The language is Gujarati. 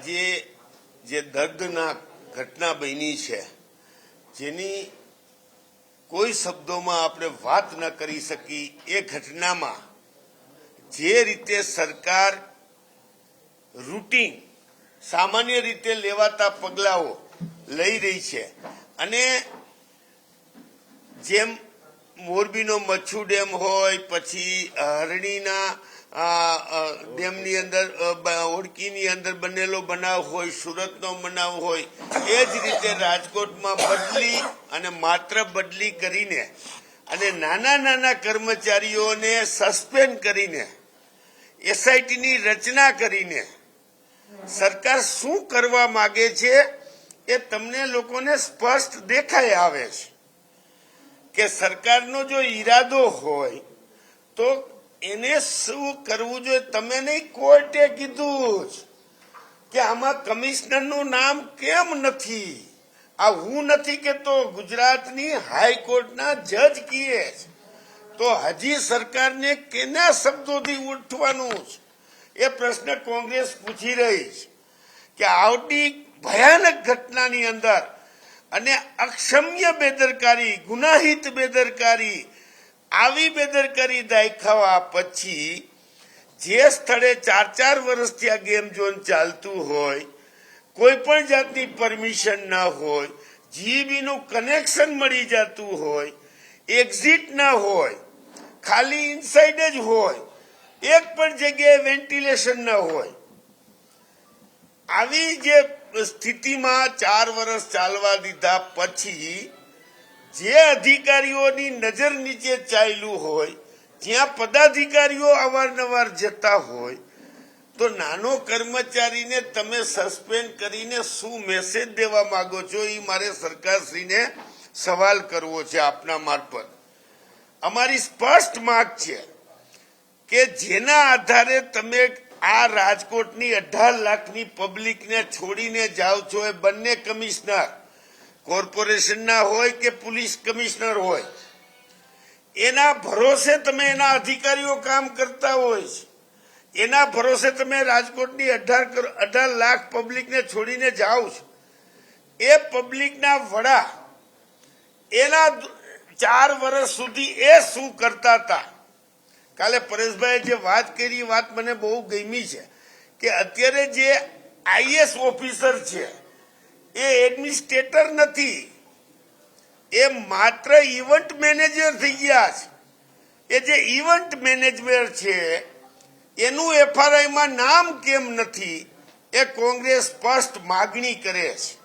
આજે જે દર્દનાક ઘટના બની છે, જેની કોઈ શબ્દોમાં આપણે વાત ન કરી શકી, એ ઘટનામાં જે રીતે સરકાર રૂટીન સામાન્ય રીતે લેવાતા પગલાઓ લઈ રહી છે અને જેમ મોરબીનો મચ્છુ ડેમ હોય પછી હરણીના ડેમની અંદર અ, ઓળકીની અંદર બનેલો બનાવ હોય સુરતનો બનાવ હોય એ જ રીતે રાજકોટમાં બદલી અને માત્ર બદલી કરીને અને નાના નાના કર્મચારીઓને સસ્પેન્ડ કરીને એસઆઈટીની રચના કરીને સરકાર શું કરવા માગે છે એ તમને લોકોને સ્પષ્ટ દેખાઈ આવે છે. કે સરકારનો જો ઈરાદો હોય, તો એને શું કરવું જોઈએ? તમે નહીં કોર્ટે કીધું જ કે આમાં કમિશનરનું નામ કેમ નથી? આ હું નથી કેતો ગુજરાતની હાઈકોર્ટના જજ કીએ તો હજી સરકારને કેના શબ્દોથી ઉઠવાનું છે? એ પ્રશ્ન કોંગ્રેસ પૂછી રહી છે. કે આવતી ભયાનક ઘટનાની અંદર અને અક્ષમ્ય બેદરકારી, ગુનાહિત બેદરકારી, આવી બેદરકારી દાખવા પછી જે સ્થળે ચાર ચાર વર્ષથી આ ગેમ ઝોન ચાલતું હોય, કોઈ પણ જાતની પરમિશન ના હોય, જીબીનું કનેક્શન મળી જતું હોય, એક્ઝિટ ના હોય, ખાલી ઇનસાઇડ જ હોય, એક પણ જગ્યાએ વેન્ટિલેશન ન હોય, આવી જે સ્થિતિમાં ચાર વર્ષ ચાલવા દીધા પછી જે અધિકારીઓની નજર નીચે ચાલ્યું હોય, જ્યાં પદાધિકારીઓ અવારનવાર જતા હોય, તો નાનો કર્મચારીને તમે સસ્પેન્ડ કરીને શું મેસેજ દેવા માંગો છો એ મારે સરકારશ્રીને સવાલ કરવો છે આપના મારફત અમારી સ્પષ્ટ માંગ છે કે જેના આધારે તમે આ રાજકોટની અઢાર લાખની પબ્લિકને છોડીને જાઓ છો એ બંને કમિશનર. કોર્પોરેશનના હોય કે પોલીસ કમિશનર હોય. એના ભરોસે તમે એના અધિકારીઓ કામ કરતા હોય છે. એના ભરોસે તમે રાજકોટની અઢાર અઢાર લાખ પબ્લિકને છોડીને જાઓ છો. એ પબ્લિકના વડા એના ચાર વર્ષ સુધી એ શું કરતા હતા? કાલે પરેશભાઈ જે વાત કરી વાત મને બહુ ગમી છે કે અત્યારે જે આઈએસ ઓફિસર છે, એ એડમિનિસ્ટ્રેટર નથી. એ માત્ર ઇવેન્ટ મેનેજર થઈ ગયા છે. એ જે ઇવેન્ટ મેનેજર છે, એનું એફઆરઆઈમાં નામ કેમ નથી, એ કોંગ્રેસ સ્પષ્ટ માગણી કરે છે.